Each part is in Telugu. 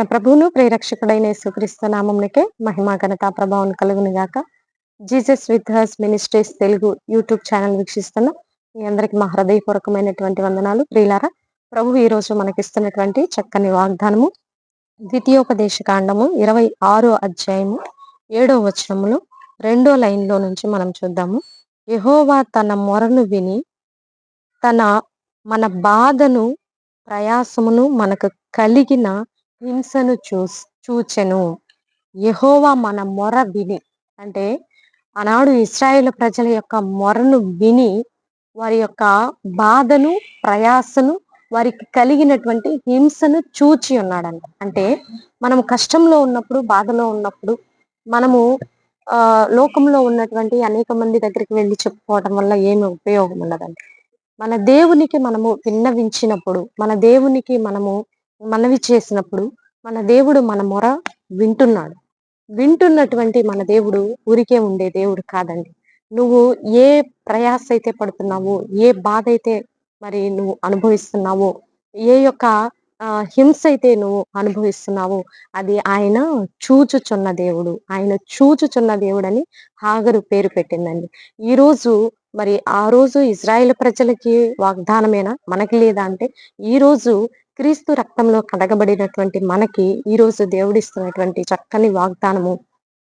మన ప్రభువును ప్రేరక్షకుడైన యేసుక్రీస్తు నామంకే మహిమా ఘనత ప్రభావం కలుగును గాక. Jesus with his ministries Telugu YouTube channel వీక్షిస్తున్న మీ అందరికి మా హృదయపూర్వకమైనటువంటి వందనాలు. ప్రియులారా ప్రభు ఈ రోజు మనకిస్తున్నటువంటి చక్కని వాగ్దానము ద్వితీయోపదేశ కాండము ఇరవై ఆరో అధ్యాయము ఏడో వచనములు రెండో లైన్లో నుంచి మనం చూద్దాము. యహోవా తన మొరను విని తన మన బాధను ప్రయాసమును మనకు కలిగిన హింసను చూ చూచెను. యహోవా మన మొర విని అంటే ఆనాడు ఇస్రాయేల్ ప్రజల యొక్క మొరను విని వారి యొక్క బాధను ప్రయాసను వారికి కలిగినటువంటి హింసను చూచి ఉన్నాడంట. అంటే మనం కష్టంలో ఉన్నప్పుడు బాధలో ఉన్నప్పుడు మనము ఆ లోకంలో ఉన్నటువంటి అనేక మంది దగ్గరికి వెళ్ళి చెప్పుకోవడం వల్ల ఏమి ఉపయోగం ఉండదండి మన దేవునికి మనము విన్నవించినప్పుడు మన దేవునికి మనము మనవి చేసినప్పుడు మన దేవుడు మన మొర వింటున్నాడు. వింటున్నటువంటి మన దేవుడు ఊరికే ఉండే దేవుడు కాదండి. నువ్వు ఏ ప్రయాస అయితే పడుతున్నావో ఏ బాధ అయితే మరి నువ్వు అనుభవిస్తున్నావో ఏ యొక్క హింస అయితే నువ్వు అనుభవిస్తున్నావో అది ఆయన చూచుచున్న దేవుడు ఆయన చూచుచున్న దేవుడని హాగరు పేరు పెట్టిందండి. ఈ రోజు మరి ఆ రోజు ఇజ్రాయెల్ ప్రజలకి వాగ్దానమేనా? మనకి లేదా అంటే ఈరోజు క్రీస్తు రక్తంలో కడగబడినటువంటి మనకి ఈ రోజు దేవుడిస్తున్నటువంటి చక్కని వాగ్దానము.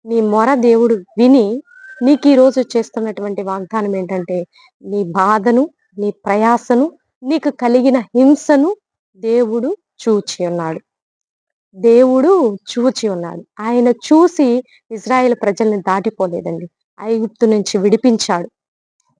నీ మొర దేవుడు విని నీకు ఈ రోజు చేస్తున్నటువంటి వాగ్దానం ఏంటంటే నీ బాధను నీ ప్రయాసను నీకు కలిగిన హింసను దేవుడు చూచి ఉన్నాడు. దేవుడు చూచి ఉన్నాడు. ఆయన చూసి ఇజ్రాయెల్ ప్రజల్ని దాటిపోలేదండి. ఐగుప్తు నుంచి విడిపించాడు.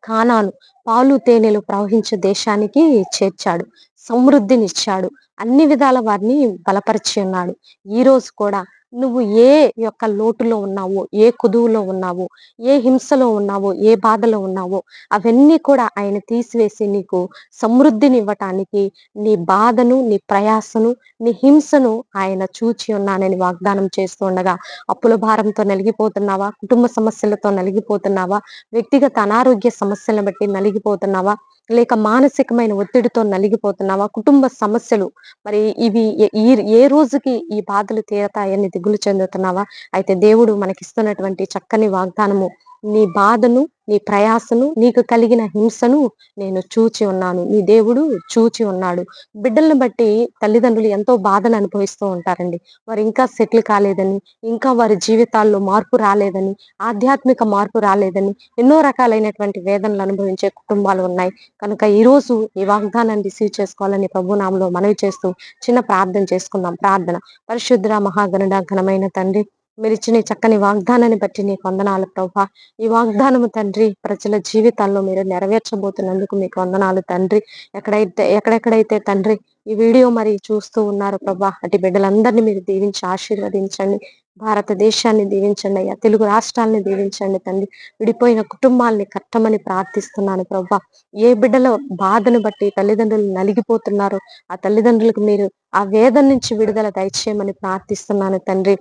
కానాను పాలు తేనెలు ప్రవహించే దేశానికి చేర్చాడు. సమృద్ధినిచ్చాడు. అన్ని విధాల వారిని బలపరిచి ఉన్నాడు. ఈ రోజు కూడా నువ్వు ఏ యొక్క లోటులో ఉన్నావో ఏ కుదువులో ఉన్నావో ఏ హింసలో ఉన్నావో ఏ బాధలో ఉన్నావో అవన్నీ కూడా ఆయన తీసివేసి నీకు సమృద్ధిని ఇవ్వటానికి నీ బాధను నీ ప్రయాసను నీ హింసను ఆయన చూచి ఉన్నానని వాగ్దానం చేస్తూ ఉండగా అప్పుల భారంతో నలిగిపోతున్నావా? కుటుంబ సమస్యలతో నలిగిపోతున్నావా? వ్యక్తిగత అనారోగ్య సమస్యలను బట్టి నలిగిపోతున్నావా? లేక మానసికమైన ఒత్తిడితో నలిగిపోతున్నావా? కుటుంబ సమస్యలు మరి ఇవి ఈ ఏ రోజుకి ఈ బాధలు తీరతాయని దిగులు చెందుతున్నావా? అయితే దేవుడు మనకిస్తున్నటువంటి చక్కని వాగ్దానము నీ బాధను నీ ప్రయాసను నీకు కలిగిన హింసను నేను చూచి ఉన్నాను. నీ దేవుడు చూచి ఉన్నాడు. బిడ్డలను బట్టి తల్లిదండ్రులు ఎంతో బాధను అనుభవిస్తూ ఉంటారండి. వారు ఇంకా సెటిల్ కాలేదని ఇంకా వారి జీవితాల్లో మార్పు రాలేదని ఆధ్యాత్మిక మార్పు రాలేదని ఎన్నో రకాలైనటువంటి వేదనలు అనుభవించే కుటుంబాలు ఉన్నాయి. కనుక ఈ రోజు ఈ వాగ్దానాన్ని రిసీవ్ చేసుకోవాలని ప్రభునామంలో మనవి చేస్తూ చిన్న ప్రార్థన చేసుకుందాం. ప్రార్థన. పరిశుద్ర మహాగణుడ ఘనమైన తండ్రి మీరు ఇచ్చిన చక్కని వాగ్దానాన్ని బట్టి నీకు వందనాలు ప్రభా. ఈ వాగ్దానము తండ్రి ప్రజల జీవితాల్లో మీరు నెరవేర్చబోతున్నందుకు మీకు వందనాలు తండ్రి. ఎక్కడైతే ఎక్కడెక్కడైతే తండ్రి ఈ వీడియో మరి చూస్తూ ఉన్నారు ప్రభా అటు బిడ్డలందరినీ మీరు దీవించి ఆశీర్వదించండి. భారతదేశాన్ని దీవించండి అయ్యా తెలుగు రాష్ట్రాలని దీవించండి తండ్రి. విడిపోయిన కుటుంబాల్ని కట్టమని ప్రార్థిస్తున్నాను ప్రభా. ఏ బిడ్డల బాధను బట్టి తల్లిదండ్రులు నలిగిపోతున్నారు ఆ తల్లిదండ్రులకు మీరు ఆ వేదన నుంచి విడుదల దయచేయమని ప్రార్థిస్తున్నాను తండ్రి.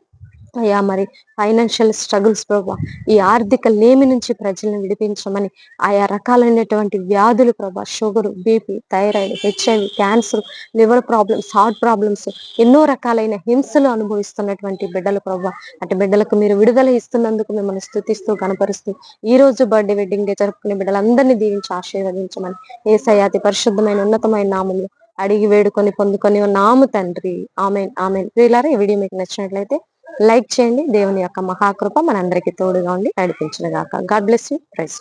అయ్యా మరి ఫైనాన్షియల్ స్ట్రగుల్స్ ప్రభా ఈ ఆర్థిక లేమి నుంచి ప్రజలను విడిపించమని ఆయా రకాలైనటువంటి వ్యాధులు ప్రభా sugar BP thyroid HIV cancer liver problems heart problems ఎన్నో రకాలైన హింసలు అనుభవిస్తున్నటువంటి బిడ్డలు ప్రభా. అటు బిడ్డలకు మీరు విడుదల ఇస్తున్నందుకు మిమ్మల్ని స్థుతిస్తూ కనపరుస్తూ ఈ రోజు బర్త్డే వెడ్డింగ్ డే జరుపుకునే బిడ్డలందరినీ దీవించి ఆశీర్వదించమని ఏ సయాతి పరిశుద్ధమైన ఉన్నతమైన నామంలో అడిగి వేడుకొని పొందుకొని నాము తండ్రి. Amen amen. వీళ్ళారా ఈ వీడియో మీకు నచ్చినట్లయితే లైక్ చేయండి. దేవుని యొక్క మహాకృప మనందరికీ తోడుగా ఉండి నడిపించిన గాక గాడ్ బ్లెస్ యూ. ప్రైస్